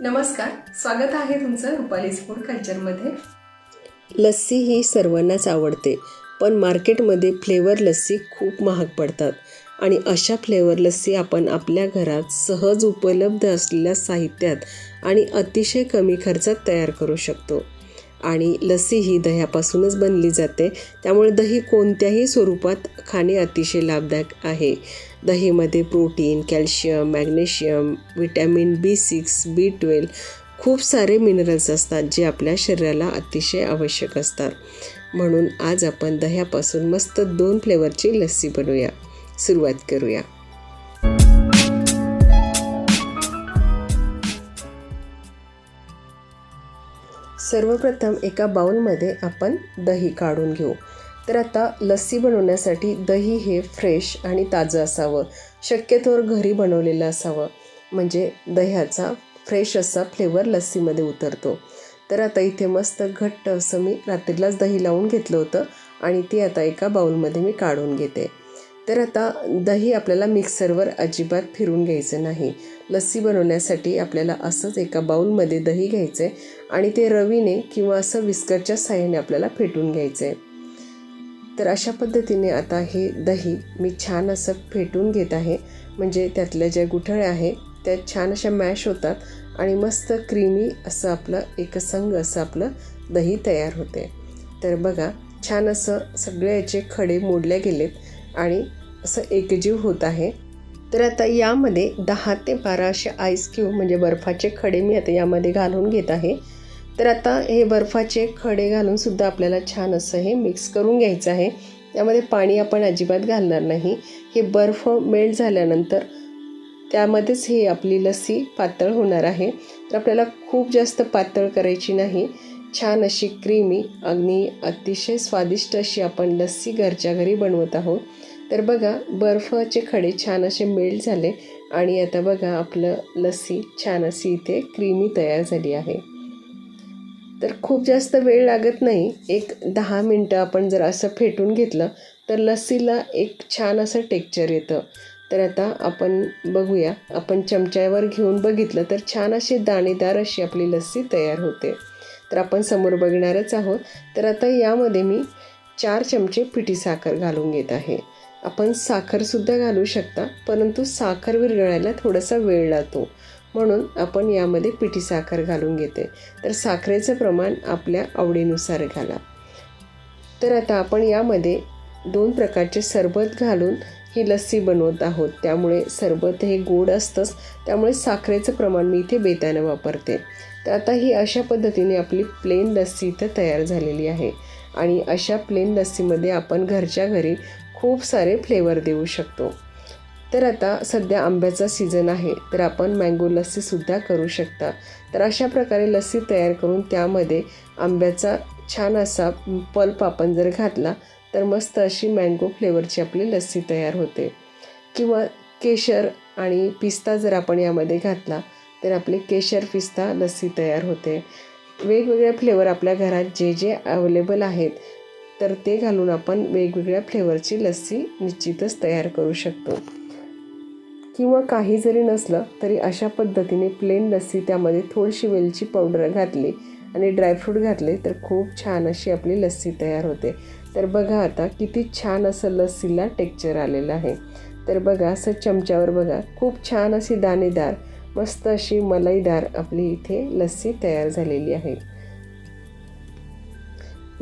नमस्कार स्वागत आहे तुमचं रुपालीज फूड कल्चरमध्ये लस्सी ही सर्वांनाच आवडते पण मार्केटमध्ये फ्लेवर लस्सी खूप महाग पडतात आणि अशा फ्लेवर लस्सी आपण आपल्या घरात सहज उपलब्ध असलेल्या साहित्यात आणि अतिशय कमी खर्चात तयार करू शकतो. आणि लस्सी ही दह्यापासूनच बनली जाते. त्यामुळे दही कोणत्याही स्वरूपात खाणे अतिशय लाभदायक आहे. दहीमध्ये protein calcium magnesium vitamin B six B twelve खूप सारे मिनरल्स असतात जे आपल्या शरीराला अतिशय आवश्यक असतात. म्हणून आज आपण दह्यापासून मस्त दोन फ्लेवरची लस्सी बनवूया. सुरुवात करूया. सर्वप्रथम एका बाउलमध्ये आपण दही काढून घेऊ. तर आता लस्सी बनवण्यासाठी दही हे फ्रेश आणि ताजं असावं. शक्यतोवर घरी बनवलेलं असावं. म्हणजे दह्याचा फ्रेश असा फ्लेवर लस्सीमध्ये उतरतो. तर आता इथे मस्त घट्ट असं मी रात्रीलाच दही लावून घेतलं होतं आणि ती आता एका बाउलमध्ये मी काढून घेते. तर आता दही आपल्याला मिक्सरवर अजिबात फिरून घ्यायचं नाही. लस्सी बनवण्यासाठी आपल्याला असंच एका बाउलमध्ये दही घ्यायचं आहे आणि ते रवीने किंवा असं विस्करच्या साह्याने आपल्याला फेटून घ्यायचं आहे तर अशा पद्धतीने आता हे दही मी छान असं फेटून घेत आहे. म्हणजे त्यातल्या ज्या गुठळ्या आहेत त्या छान अशा मॅश होतात आणि मस्त क्रीमी असं आपलं एकसंग असं आपलं दही तयार होते. तर बघा छान असं सगळे याचे खडे मोडले गेलेत. आणि असं एकजीव होत आहे. तर आता यामध्ये दहा ते बारा असे आईस क्यूब म्हणजे बर्फाचे खडे मी आता यामध्ये घालून घेत आहे. तर आता हे बर्फाचे खडे घालूनसुद्धा आपल्याला छान असं हे मिक्स करून घ्यायचं आहे. त्यामध्ये पाणी आपण अजिबात घालणार नाही. हे बर्फ मेल्ट झाल्यानंतर त्यामध्येच हे आपली लस्सी पातळ होणार आहे. तर आपल्याला खूप जास्त पातळ करायची नाही. छान अशी क्रीमी अगदी अतिशय स्वादिष्ट अशी आपण लस्सी घरच्या घरी बनवत आहोत. तर बघा बर्फाचे खडे छान असे मेल्ट झाले आणि आता बघा आपलं लस्सी छान अशी इथे क्रीमी तयार झाली आहे. तर खूप जास्त वेळ लागत नाही एक दहा मिनटं आपण जर असं फेटून घेतलं तर लस्सीला एक छान असं टेक्चर येतं. तर आता आपण बघूया आपण चमच्यावर घेऊन बघितलं तर छान अशी दाणेदार अशी आपली लस्सी तयार होते. तर आपण समोर बघणारच आहोत. तर आता यामध्ये मी चार चमचे पिठी साखर घालून घेत आहे. आपण साखरसुद्धा घालू शकता परंतु साखर विरघळायला थोडासा वेळ लागतो. म्हणून आपण यामध्ये पिठी साखर घालून घेते. तर साखरेचं प्रमाण आपल्या आवडीनुसार घाला. तर आता आपण यामध्ये दोन प्रकारचे सरबत घालून ही लस्सी बनवत आहोत. त्यामुळे सरबत हे गोड असतंच. त्यामुळे साखरेचं प्रमाण मी इथे बेतानं वापरते. तर आता ही अशा पद्धतीने आपली प्लेन लस्सी इथं तयार झालेली आहे. आणि अशा प्लेन लस्सीमध्ये आपण घरच्या घरी खूप सारे फ्लेवर देऊ शकतो. तर आता सध्या आंब्याचा सीझन आहे. तर आपण मँगो लस्सीसुद्धा करू शकता. तर अशा प्रकारे लस्सी तयार करून त्यामध्ये आंब्याचा छान असा पल्प आपण जर घातला तर मस्त अशी मँगो फ्लेवरची आपली लस्सी तयार होते. किंवा केशर आणि पिस्ता जर आपण यामध्ये घातला तर आपली केशर पिस्ता लस्सी तयार होते. वेगवेगळ्या फ्लेवर आपल्या घरात जे जे अवेलेबल आहेत तर ते घालून आपण वेगवेगळ्या फ्लेवरची लस्सी निश्चितच तयार करू शकतो. किंवा काही जरी नसलं तरी अशा पद्धतीने प्लेन लस्सी त्यामध्ये थोडीशी वेलची पावडर घातली आणि ड्रायफ्रूट घातले तर खूप छान अशी आपली लस्सी तयार होते. तर बघा आता किती छान असं लस्सीला टेक्चर आलेलं आहे. तर बघा असं चमच्यावर बघा खूप छान अशी दाणेदार मस्त अशी मलाईदार आपली इथे लस्सी तयार झालेली आहे.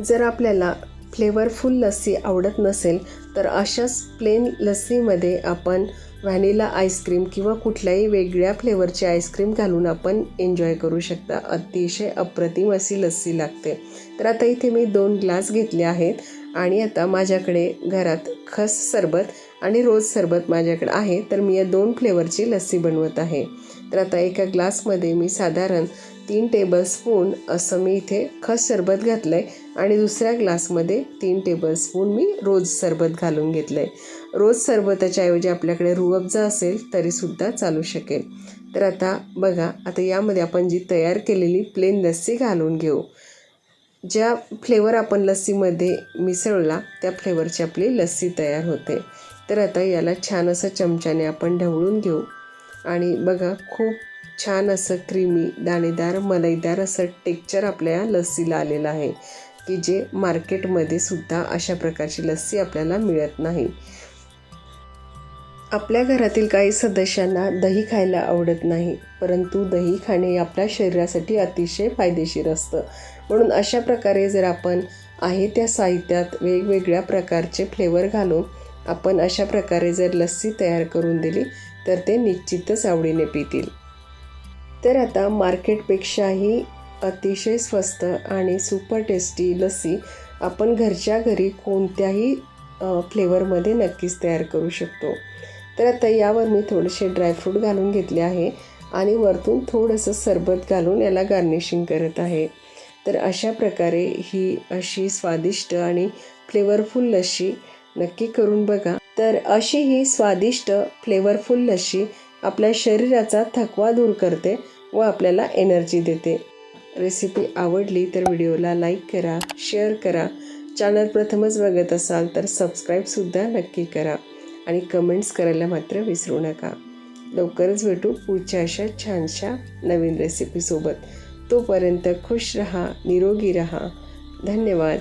जर आपल्याला फ्लेवरफुल लस्सी आवडत नसेल तर अशाच प्लेन लस्सीमध्ये आपण व्हॅनिला आईस्क्रीम किंवा कुठल्याही वेगळ्या फ्लेवरची आईस्क्रीम घालून आपण एन्जॉय करू शकता. अतिशय अप्रतिम अशी लस्सी लागते. तर आता इथे मी दोन ग्लास घेतले आहेत आणि आता माझ्याकडे घरात खस सरबत आणि रोज सरबत माझ्याकडे आहे तर मी या दोन फ्लेवरची लस्सी बनवत आहे. तर आता एका ग्लासमध्ये मी साधारण तीन टेबलस्पून असं मी इथे खस सरबत घातलं आहे आणि दुसऱ्या ग्लासमध्ये तीन टेबलस्पून मी रोज सरबत घालून घेतलं आहे रोज सरबताच्या ऐवजी आपल्याकडे रुअबजा असेल तरीसुद्धा चालू शकेल. तर आता बघा आता यामध्ये आपण जी तयार केलेली प्लेन लस्सी घालून घेऊ. ज्या फ्लेवर आपण लस्सीमध्ये मिसळला त्या फ्लेवरची आपली लस्सी तयार होते. तर आता याला छान असं चमच्याने आपण ढवळून घेऊ. आणि बघा खूप छान असं क्रीमी दाणेदार मलईदार असं टेक्चर आपल्या लस्सीला आलेलं आहे की जे मार्केटमध्ये सुद्धा अशा प्रकारची लस्सी आपल्याला मिळत नाही. आपल्या घरातील काही सदस्यांना दही खायला आवडत नाही परंतु दही खाणे आपल्या शरीरासाठी अतिशय फायदेशीर असतं. म्हणून अशा प्रकारे जर आपण आहे त्या साहित्यात वेगवेगळ्या प्रकारचे फ्लेवर घालून आपण अशा प्रकारे जर लस्सी तयार करून दिली तर ते निश्चितच आवडीने पितील. तर आता मार्केटपेक्षाही अतिशय स्वस्त आणि सुपर टेस्टी लस्सी आपण घरच्या घरी कोणत्याही फ्लेवरमध्ये नक्कीच तयार करू शकतो. तर आता यावर मी थोडेसे ड्रायफ्रूट घालून घेतले आहे आणि वरतून थोडंसं सरबत घालून याला गार्निशिंग करत आहे. तर अशा प्रकारे ही अशी स्वादिष्ट आणि फ्लेवरफुल लस्सी नक्की करून बघा. तर अशी ही स्वादिष्ट फ्लेवरफुल लस्सी आपल्या शरीराचा थकवा दूर करते व आपल्याला एनर्जी देते. रेसिपी आवडली तर व्हिडिओला लाईक करा शेअर करा. चॅनल प्रथमच बघत असाल तर सबस्क्राईबसुद्धा नक्की करा. आणि कमेंट्स करायला मात्र विसरू नका. लवकरच भेटू पुढच्या अशा छानशा नवीन रेसिपीसोबत तोपर्यंत खुश रहा निरोगी रहा. धन्यवाद.